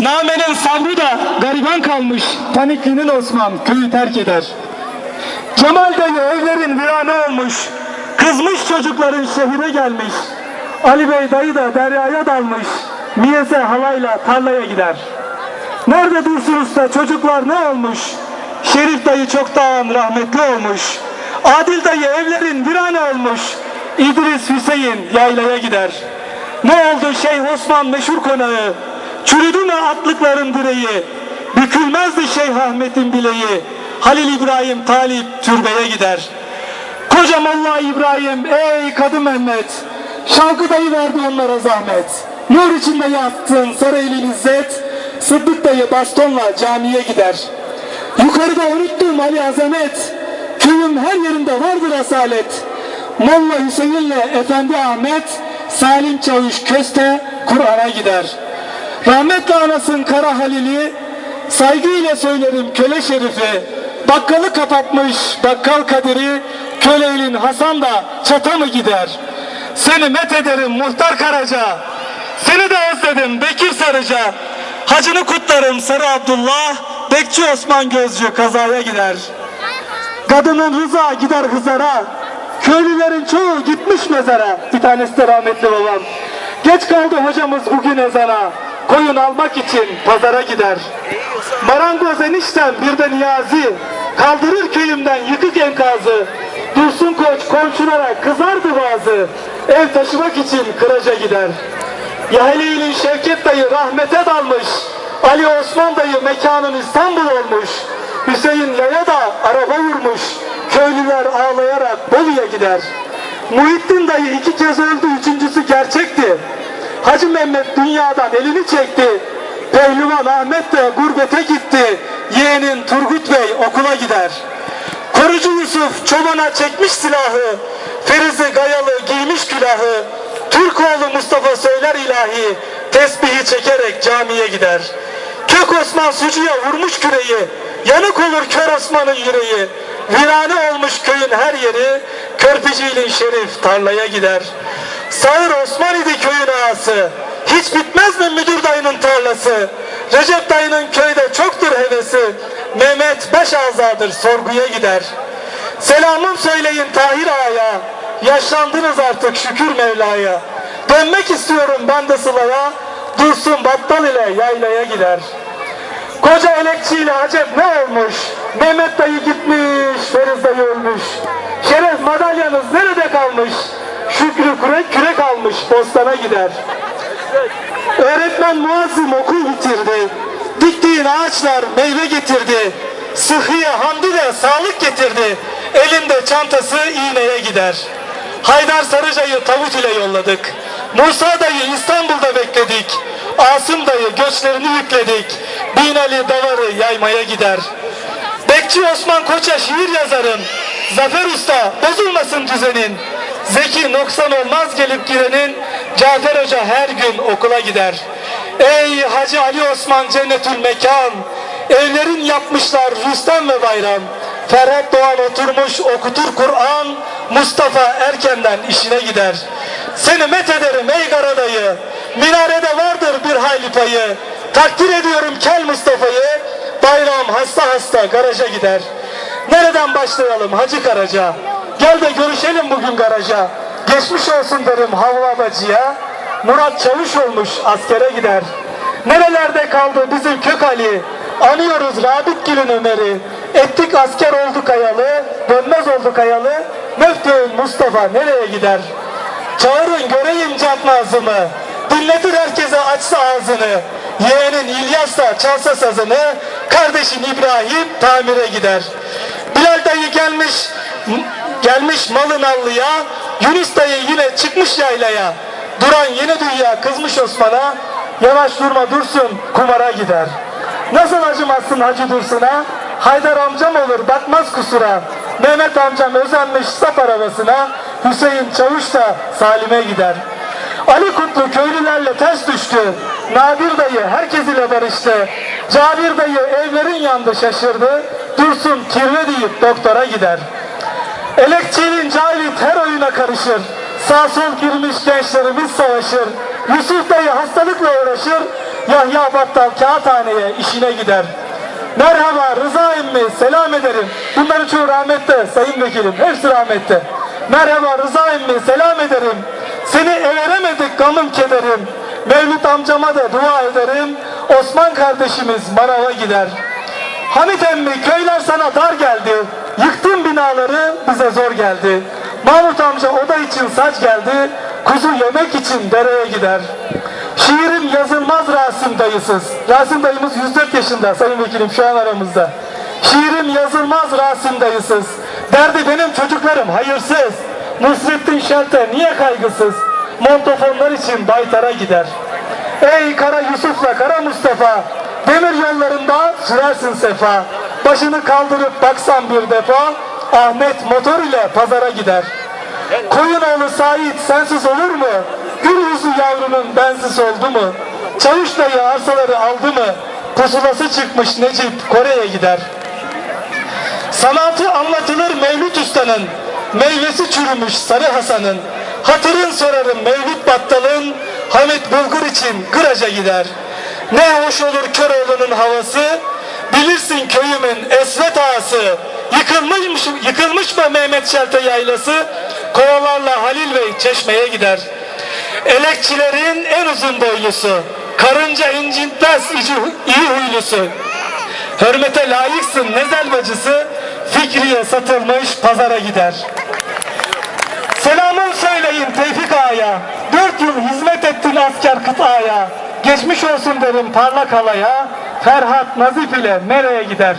Namenin sabrı da gariban kalmış. Paniklinin Osman köyü terk eder. Cemal dayı evlerin virane olmuş. Kızmış çocukların şehire gelmiş. Ali Bey dayı da deryaya dalmış. Miyese halayla tarlaya gider. Nerede Dursun Usta çocuklar ne olmuş? Şerif dayı çoktan rahmetli olmuş. Adil dayı evlerin virane olmuş. İdris Hüseyin yaylaya gider. Ne oldu Şeyh Osman meşhur konağı? Çürüdü mü atlıkların direği? Bükülmezdi Şeyh Ahmet'in bileği. Halil İbrahim Talip türbeye gider. Koca Molla İbrahim ey Kadı Mehmet. Şavkı dayı verdi onlara zahmet. Nur içinde yattın Saraylı İzzet. Sıddık dayı bastonla camiye gider. Yukarıda unuttum Ali Azamet. Köyüm her yerinde vardır asalet. Molla Hüseyin'le Efendi Ahmet. Salim Çavuş Köste Kur'an'a gider. Rahmetli anasın Kara Halil'i saygıyla söylerim köle şerifi. Bakkalı kapatmış bakkal Kadir'i köleylin Hasan da çata mı gider? Seni met ederim muhtar Karaca. Seni de özledim Bekir Sarıca. Hacını kutlarım Sarı Abdullah. Bekçi Osman Gözcü kazaya gider. Kadının rıza gider hızara. Köylülerin çoğu gitmiş mezara. Bir tanesi de rahmetli babam. Geç kaldı hocamız bugün ezana. Koyun almak için pazara gider. Marangoz eniştem bir de niyazi. Kaldırır köyümden yıkık enkazı. Dursun koç komşulara kızardı bazı. Ev taşımak için kıraca gider. Yahili'nin Şevket dayı rahmete dalmış. Ali Osman dayı mekanın İstanbul olmuş. Hüseyin Yaya da araba vurmuş. Köylüler ağlayarak Bolu'ya gider. Muhittin dayı iki kez öldü, üçüncüsü gerçekti. Hacı Mehmet dünyadan elini çekti. Pehlivan Ahmet de gurbete gitti. Yeğenin Turgut Bey okula gider. Korucu Yusuf çobana çekmiş silahı. Ferizi Gayalı giymiş külahı. Türkoğlu Mustafa söyler ilahi. Tesbihi çekerek camiye gider. Kök Osman sucuya vurmuş küreği. Yanık olur kör Osman'ın yüreği. Virane olmuş köyün her yeri. Körpeciyle Şerif tarlaya gider. Sağır Osman idi köyün ağası. Hiç bitmez mi müdür dayının tarlası? Recep dayının köyde çoktur hevesi. Mehmet baş azadır sorguya gider. Selamım söyleyin Tahir Ağa'ya. Yaşlandınız artık şükür Mevla'ya. Dönmek istiyorum ben de Sıla'ya. Dursun battal ile yaylaya gider. Koca elekçiyle acep ne olmuş? Mehmet dayı gitmiş, Feriz dayı ölmüş. Şeref madalyanız nerede kalmış? Şükrü kürek kürek almış, bostana gider. Öğretmen muazzim okul bitirdi. Diktiğin ağaçlar meyve getirdi. Sıhhiye hamdi de sağlık getirdi. Elinde çantası iğneye gider. Haydar Sarıca'yı tavut ile yolladık. Musa dayı İstanbul'da bekledik. Asım dayı göçlerini yükledik. Binali davarı yaymaya gider. Bekçi Osman Koç'a şiir yazarım. Zafer Usta bozulmasın düzenin. Zeki noksan olmaz gelip girenin. Cafer Hoca her gün okula gider. Ey Hacı Ali Osman cennetül mekan. Evlerin yapmışlar Rüstem ve Bayram. Ferhat Doğan oturmuş okutur Kur'an. Mustafa erkenden işine gider. Seni met ederim ey Garadayı. Minarede vardır bir hayli payı. Takdir ediyorum Kel Mustafa'yı. Bayram hasta hasta garaja gider. Nereden başlayalım Hacı Karaca? Gel de görüşelim bugün garaja. Geçmiş olsun derim Havva Bacı'ya. Murat Çavuş olmuş askere gider. Nerelerde kaldı bizim kök Ali? Anıyoruz Rabit Gül'ün Ömer'i. Ettik asker olduk ayalı, dönmez olduk ayalı. Müftüğün Mustafa nereye gider? Çağırın göreyim Can Nazım'ı. Dinletir herkese açsa ağzını. Yeğenin İlyas da çalsa sazını. Kardeşin İbrahim tamire gider. Bilal dayı gelmiş gelmiş malın allıya. Yunus dayı yine çıkmış yaylaya. Duran yeni dünya kızmış Osman'a. Yavaş durma dursun kumara gider. Nasıl acımazsın Hacı Dursun'a? Haydar amcam olur bakmaz kusura. Mehmet amcam özenmiş sap arabasına. Hüseyin Çavuş da Salim'e gider. Ali Kutlu köylülerle ters düştü. Nadir dayı herkes ile barıştı. Cabir dayı evlerin yandı şaşırdı. Dursun kirve deyip doktora gider. Elekçinin cahili oyuna karışır. Sağ sol girmiş gençlerimiz savaşır. Yusuf dayı hastalıkla uğraşır. Yahya Battal kağıthaneye işine gider. Merhaba Rıza emmi selam ederim. Bunların çoğu rahmette sayın vekilim. Hepsi rahmette. Merhaba Rıza emmi selam ederim. Seni everemedik gamım kederim. Mevlüt amcama da dua ederim. Osman kardeşimiz manava gider. Hamit emmi köyler sana dar geldi. Yıktın binaları bize zor geldi. Mahmut amca oda için saç geldi. Kuzu yemek için dereye gider. Şiirim yazılmaz Rasim dayısız. Rasim dayımız 104 yaşında sayın vekilim şu an aramızda. Şiirim yazılmaz Rasim dayısız. Derdi benim çocuklarım hayırsız. Nusrettin Şelte niye kaygısız? Montofonlar için Baytar'a gider. Ey Kara Yusuf'la Kara Mustafa Demir yollarında sürersin sefa. Başını kaldırıp baksan bir defa Ahmet motor ile pazara gider. Koyunoğlu Sait sensiz olur mu? Gül yüzü yavrunun bensiz oldu mu? Çavuş dayı arsaları aldı mı? Pusulası çıkmış Necip Kore'ye gider. Sanatı anlatılır Mevlüt Usta'nın. Meyvesi çürümüş Sarı Hasan'ın. Hatırın sorarım Mevlüt Battal'ın. Hamit Bulgur için Kıraca gider Ne hoş olur Köroğlu'nun havası? Bilirsin köyümün esvet ağası. Yıkılmış, yıkılmış mı Mehmet Şelte yaylası? Kovalarla Halil Bey çeşmeye gider. Elekçilerin en uzun boylusu Karınca incitmez ici- iyi huylusu. Hürmete layıksın nezel bacısı Fikriye satılmış pazara gider. Selamın söyleyin Tevfik Ağa'ya. Dört yıl hizmet ettin asker kıtaya Geçmiş olsun derim parlak halaya Ferhat Nazif ile nereye gider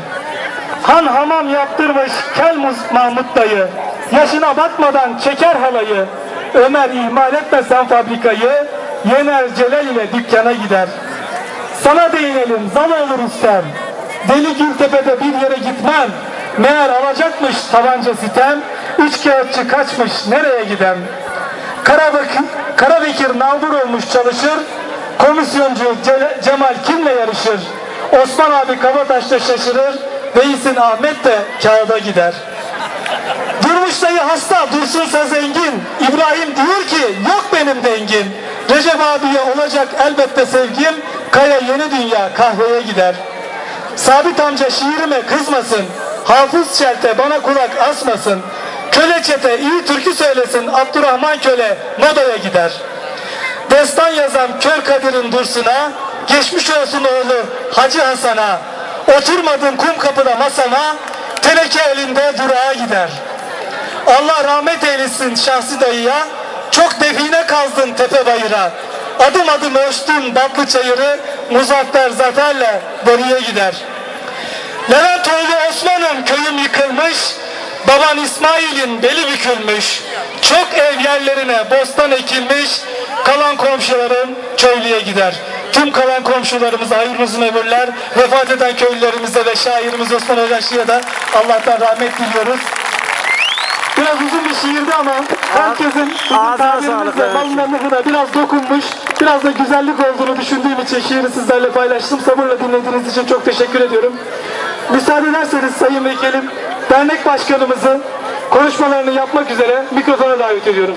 Han hamam yaptırmış Kelmuz Mahmut dayı Yaşına bakmadan çeker halayı Ömer ihmal etmesen fabrikayı Yener Celal ile dükkana gider sana değinelim zal olur ustem. Deli Gültepe'de bir yere gitmem. Meğer alacakmış tabanca sitem. Üç kağıtçı kaçmış nereye gidem? Karabekir, Karabekir nalbur olmuş çalışır. Komisyoncu Ce- Cemal kimle yarışır? Osman abi Kabataş'ta şaşırır. Reisin Ahmet de kağıda gider. Durmuş dayı hasta, dursunsa zengin. İbrahim diyor ki, yok benim dengin. Recep abiye olacak elbette sevgim. Kaya yeni dünya kahveye gider. Sabit amca şiirime kızmasın. Hafız Şelte bana kulak asmasın. Köle çete iyi türkü söylesin. Abdurrahman köle modaya gider. Destan yazan Kör Kadir'in Dursun'a, geçmiş olsun oğlu Hacı Hasan'a, oturmadın kum kapıda masana, teneke elinde durağa gider. Allah rahmet eylesin şahsi dayıya, çok define kazdın tepe bayıra. Adım adım ölçtün batlı çayırı, muzaffer zaferle deriye gider. Leventoğlu Osman'ın köyüm yıkılmış, baban İsmail'in beli bükülmüş. Çok ev yerlerine bostan ekilmiş, kalan komşularım köylüye gider. Tüm kalan komşularımıza hayırlı uzun ömürler, vefat eden köylülerimize ve şairimiz Osman Hocaşlı'ya da Allah'tan rahmet diliyoruz. Biraz uzun bir şiirdi ama herkesin bizim tabirimizle balınlarına biraz dokunmuş, biraz da güzellik olduğunu düşündüğüm için şiiri sizlerle paylaştım. Sabırla dinlediğiniz için çok teşekkür ediyorum. Müsaade ederseniz Sayın Vekilim, dernek başkanımızı konuşmalarını yapmak üzere mikrofona davet ediyorum.